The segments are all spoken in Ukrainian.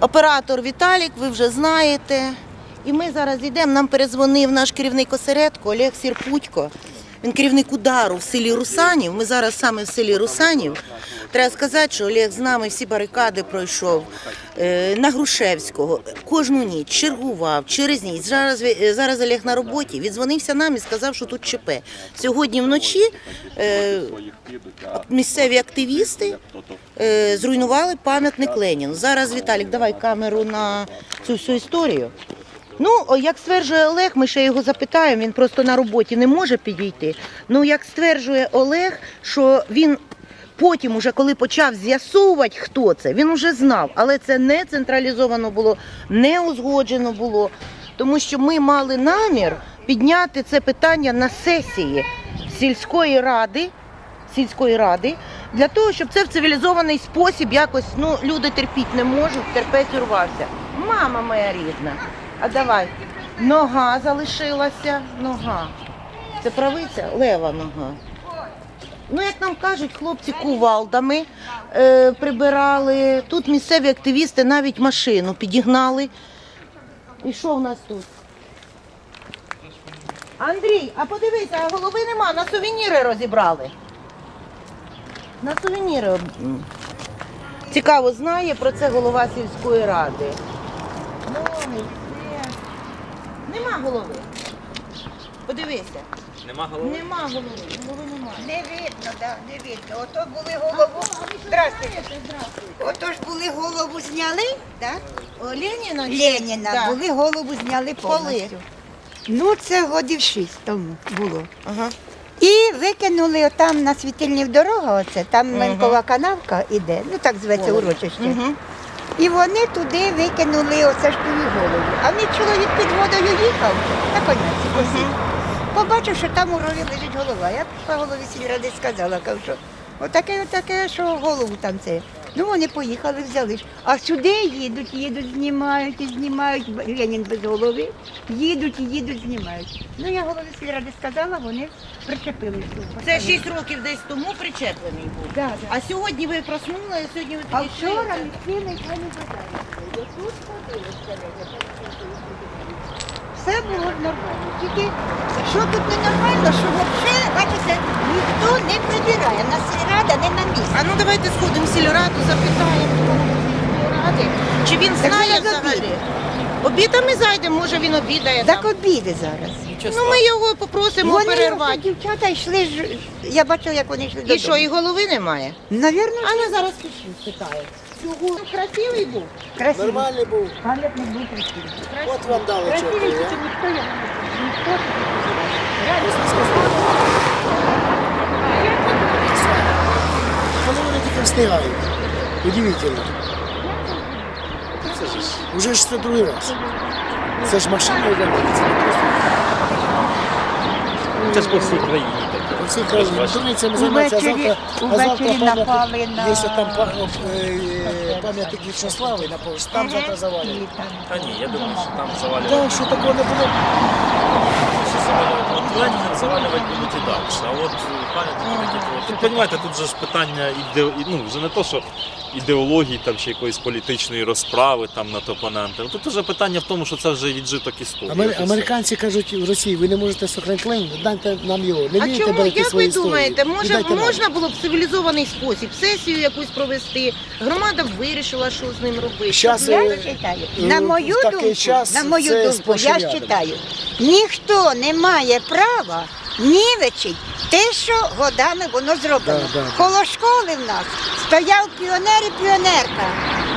Оператор Віталік, ви вже знаєте. І ми зараз йдемо. Нам перезвонив наш керівник осередку Олег Сірпутько. Він керівник удару в селі Русанів. Ми зараз саме в селі Русанів. Треба сказати, що Олег з нами всі барикади пройшов е, на Грушевського. Кожну ніч чергував через ніч. Зараз, е, зараз Олег на роботі. Відзвонився нам і сказав, що тут ЧП. Сьогодні вночі е, місцеві активісти зруйнували пам'ятник Леніну. Зараз Віталік, давай камеру на цю всю історію. Ну, як стверджує Олег, ми ще його запитаємо, він просто на роботі не може підійти. Ну, як стверджує Олег, що він потім, уже коли почав з'ясовувати, хто це, він вже знав, але це не централізовано було, не узгоджено було, тому що ми мали намір підняти це питання на сесії сільської ради. Сільської ради для того, щоб це в цивілізований спосіб якось ну люди терпіть не можуть, терпець урвався. Мама моя рідна. А давай. Нога залишилася. Нога. Це правиця? Лева нога. Ну, як нам кажуть, хлопці кувалдами е, прибирали. Тут місцеві активісти навіть машину підігнали. І що в нас тут? Андрій, а подивися, а голови нема, на сувеніри розібрали. На сувеніри. Цікаво, знає про це голова сільської ради. Все. Нема голови. Подивися. Нема голови? Нема голови. Голови немає. Не видно, да, не видно. Ото були голову. Здравствуйте. Ото ж були голову зняли, так? О, Леніна? Леніна, Да. були голову зняли Коли? повністю. Ну, це годів шість тому було. Ага. І викинули отам на світильнів дорога, оце, там. Менкова канавка іде, ну так зветься урочище. Угу. І вони туди викинули оце ж голову. А мій чоловік під водою їхав на коняці косив. Побачив, що там у рові лежить голова. Я пішла голові сільради сказала, кажу, що отаке, отаке, що голову там це. Ну вони поїхали, взяли. А сюди їдуть, їдуть, знімають і знімають. Ленін без голови. Їдуть, їдуть, знімають. Ну я голові сільради сказала, вони причепили. цю Це. 6 років десь тому причеплений був. Да, да. А сьогодні ви проснули, а сьогодні ви А вчора відкрили вони базарі. Все було нормально. Тільки що тут ненормально, що взагалі, бачите, ніхто не прибирає. На сільрада не на місці. А ну давайте сходимо в сільраду, запитаємо сільради, чи він Так знає зараз взагалі. обід. Обідами зайдемо, може він обідає Так там. обіди зараз. Ну ми його попросимо Вони, перервати. дівчата йшли, ж- я бачила, як вони йшли додому. І що, і голови немає? Навірно, А ну зараз пішли, спитають. Чого? Красивий був? красиво. Нормальний був. Пам'ятник був красивий. От вам дали Красивий, чотири. тільки ніхто його не. Ніхто. Коли вони тільки встигають. Удивительно. Це ж, уже ж це другий раз. Це ж машина йде, це ж по всій країні таке. по всій країні. Вони цим займаються, Увечері- завтра, а завтра увечері пам'ятник, напали на- якщо там е, пам'ятник Вічнослави на пост, там завтра завалять. Та ні, я думаю, що там завалять. Так, що такого не було. Що. Леніна завалювати будуть і далі. А от пам'ятники такі. от. Тут, розумієте, тут же ж питання іде, ну, вже не то, що ідеології там, чи якоїсь політичної розправи там над опонентами. Тут вже питання в тому, що це вже віджиток історії. Амер-. Американці кажуть в Росії, ви не можете сохранити Леніна, дайте нам його. Не А вмієте, чому, як свої ви думаєте, може, Віддайте нам. можна було б в цивілізований спосіб сесію якусь провести, громада б вирішила, що з ним робити. Щас, Я е, читаю. е, На в мою такий думку, час на мою це думку, я рядом. читаю. Ніхто не має права нівечить те, що годами воно зроблено. Да, да, да. Коло школи в нас стояв піонер і піонерка.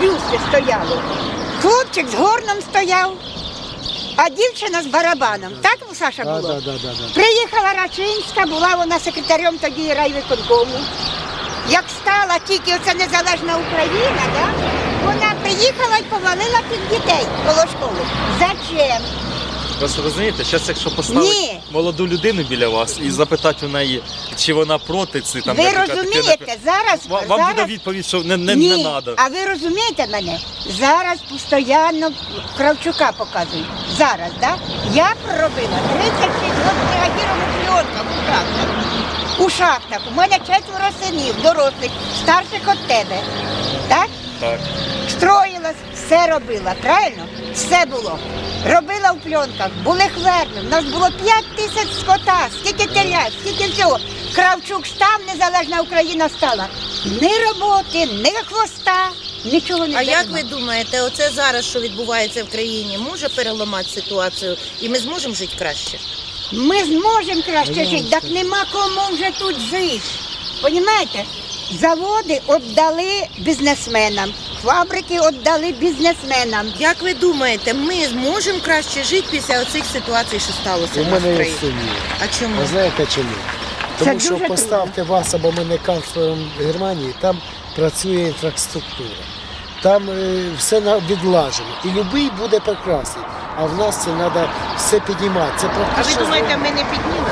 Бюсти стояли. Хлопчик з горном стояв, а дівчина з барабаном. Так Саша Да, було? да, да, да, да. Приїхала Рачинська, була вона секретарем тоді райвиконкому. Як стала тільки оця незалежна Україна, да? вона приїхала і повалила під дітей коло школи. Зачем? Просто розумієте, зараз якщо поставити Ні. молоду людину біля вас і запитати у неї, чи вона проти ці там ви наприклад, таке, розумієте, наприклад, зараз, Ва- Вам буде зараз відповідь, що не, не, Ні, не надо. а ви розумієте мене? Зараз постійно Кравчука показують. Зараз, так? Я проробила 36 років бригадіром у кльонках у шахтах. У шахтах. У мене четверо синів, дорослих, старших від тебе. Так? Так. Строїлась, все все робила, правильно? Все було. Робила в пленках, були хверми. У нас було 5 тисяч скота, скільки телят, скільки всього. Кравчук штам, незалежна Україна стала. Ні роботи, ні хвоста, нічого не А як ви думаєте, оце зараз, що відбувається в країні, може переламати ситуацію і ми зможемо жити краще? Ми зможемо краще жити, так нема кому вже тут жити. Понімаєте? Заводи віддали бізнесменам, фабрики віддали бізнесменам. Як ви думаєте, ми зможемо краще жити після оцих ситуацій, що сталося У в мене є сумніви. А чому? Ви знаєте чому? Це Тому що дуже поставте вас або мене канцлером Германії, там працює інфраструктура. Там е, все на- відлажено. І будь-який буде прекрасний. А в нас це треба все піднімати. Це А ви практично думаєте, ми не піднімемо?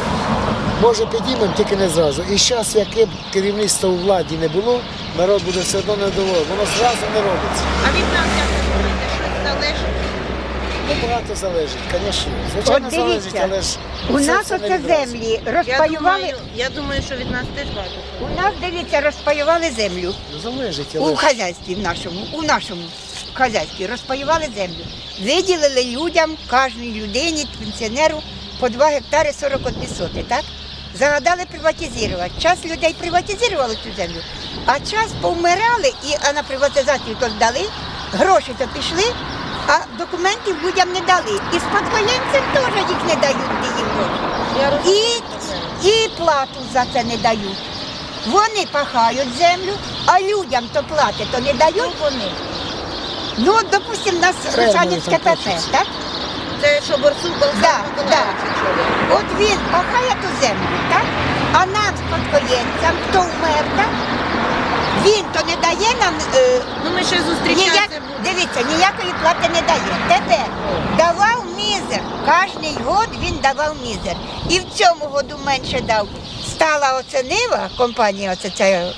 Може піднімемо, тільки не зразу. І зараз, яке б керівництво у владі не було, народ буде все одно недоволений. Воно зразу не робиться. А від нас, як ви думаєте, щось залежить? Ну, багато залежить, звісно. Звичайно, От залежить, дивіться, але ж У це нас все не оце відразу. землі Я розпаювали. думаю, я думаю, що від нас теж багато. У нас, дивіться, розпаювали землю. Залежить, але У ж. хазяйстві в нашому, у нашому хазяйстві розпаювали землю. Виділили людям, кожній людині, пенсіонеру по 2 гектари 41 соти, так? Загадали приватизувати. Час людей приватизували цю землю, а час повмирали і а на приватизацію то здали, гроші то пішли, а документів людям не дали. І спадкоємцям теж їх не дають, де їм гроші. І, і плату за це не дають. Вони пахають землю, а людям то плати, то не Ну, дають. вони. Ну, допустимо, у нас Фермери Русанівське ПП, так? Це що Борсук Болсак Да, очолює. От він пахає ту землю, так? А нам, спадкоємцям, хто вмер, так? Він то не дає нам е, Ну ми ще ніяк, дивіться, ніякої плати не дає. Тепер давав мізер. Кожний год він давав мізер. І в цьому году менше дав. Стала оценива компанія, оце ця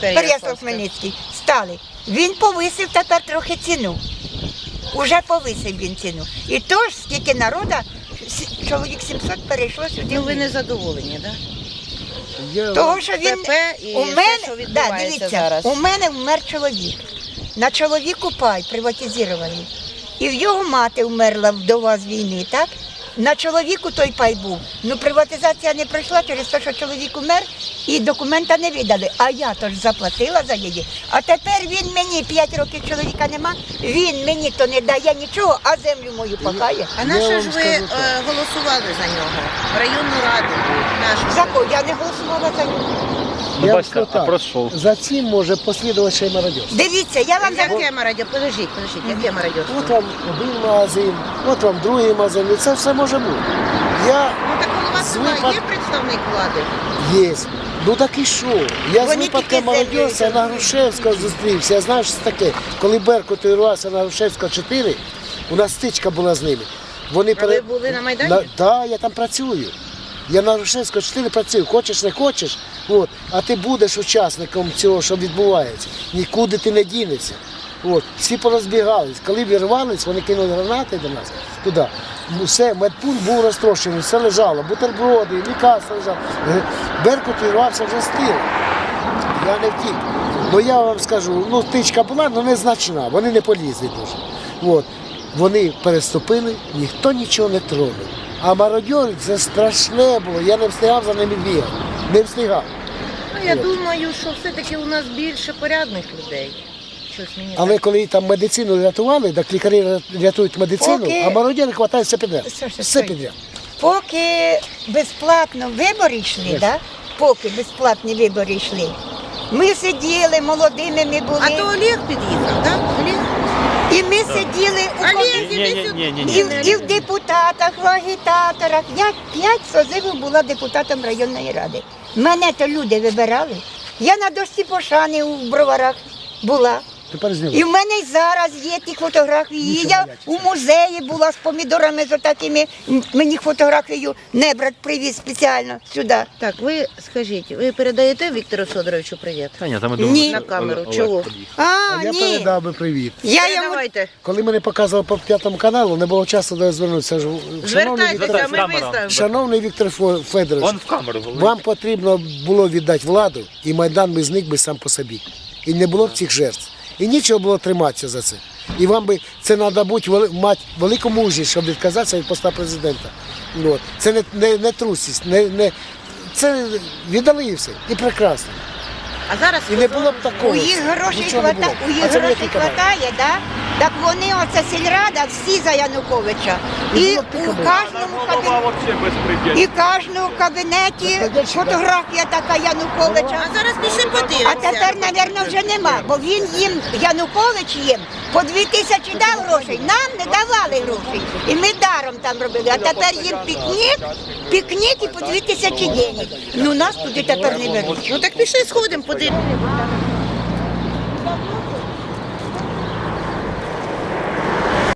Переяслав Хмельницький, стали. Він повисив тепер трохи ціну. Уже повисив він ціну. І тож, скільки народу, чоловік 700 перейшло сюди. Ну ви не задоволені, так? Да? Того, що він ПП і у все, мене, що да, дивіться, зараз. у мене вмер чоловік. На чоловіку пай приватизований. І в його мати вмерла вдова з війни, так? На чоловіку той пай був. Ну приватизація не пройшла через те, що чоловік умер і документа не видали. А я то ж заплатила за її. А тепер він мені 5 років чоловіка нема, він мені то не дає нічого, а землю мою пахає. А на що ж ви е, голосували за нього? В районну раду нашу. За кого? Я не голосувала за нього. Ну, Я бачите, скажу а пройшов. За цим може послідувати ще й мародерство. Дивіться, я вам Яке мародьор? Подождіть, подождіть, яке мародьорство? От вам один магазин, от вам другий магазин, і це все може бути. Я Ну так голова З села випад- є представник влади? є. Ну так і що? Я Вони з випадком тільки мародерства на Грушевського зустрівся. Я знаю, що це таке. Коли Беркут урвався на Грушевського 4, у нас стичка була з ними. Вони А ви були на Майдані? Так, да, я там працюю. Я на Грушевського 4 працюю, хочеш, не хочеш, от, а ти будеш учасником цього, що відбувається. Нікуди ти не дінешся. От, всі порозбігались. Коли вірвались, вони кинули гранати до нас туди. Все, медпункт був розтрощений, все лежало, бутерброди, лікарства лежало. Е, Беркут вірвався вже з. Я не втік. Ну я вам скажу, ну тичка була, але незначна, вони не полізли дуже. От. Вони переступили, ніхто нічого не тронув. А мародьори це страшне було, я не встигав за ними бігати. Не встигав. Ну я От. думаю, що все-таки у нас більше порядних людей. Щось мені Але так. коли там медицину рятували, так лікарі рятують медицину, Поки- а мародьори хватають все підряд. Все, все, Все стой. підряд. Поки безплатно вибори йшли, да? поки безплатні вибори йшли, ми сиділи, молодими ми були. А то Олег під'їхав, так? Олег? І ми сиділи у Олег, іди Ні, ні, сюди. ні, ні, ні. і, в- і в депутатах, в агітаторах. Я п'ять созивів була депутатом районної ради. Мене то люди вибирали. Я на дошці пошани у броварах була. Тепер І в мене й зараз є ті фотографії. Нічого я не у музеї була з помідорами з отакими. Мені фотографію небрат привіз спеціально сюди. Так, ви скажіть, ви передаєте Віктору Федоровичу привіт? Та ні, там Ні. На камеру, чого? А, А я ні. передав би привіт. Я йому Передавайте. Коли мене показували по п'ятому каналу, не було часу до звернутися. Шановний Віктор, Звертайтеся, ми Камера. виставимо. шановний Віктор Фо- Федорович, Вон в камеру говорить. Вам потрібно було віддати владу, і Майдан би зник би сам по собі. І не було б цих жертв. І нічого було триматися за це. І вам би це треба бути мати велику мужність, щоб відказатися від поста президента. От. Це не, не, не трусість, не, не, це віддали і все. І прекрасно. А зараз І не було б такого. У їх грошей хватає, у їх грошей хватає, да? Так вони оце сільрада всі за Януковича. І І у кабель. кожному кабінеті, і в кожному кабінеті фотографія така Януковича. а зараз пішли подивимося. А тепер, мабуть, вже нема, бо він їм, Янукович їм по дві тисячі дав грошей, нам не давали грошей. І ми даром там робили. А тепер їм пікнік, пікнік і по дві тисячі денег. Ну нас туди тепер не беруть. Ну так пішли сходимо, подивимося.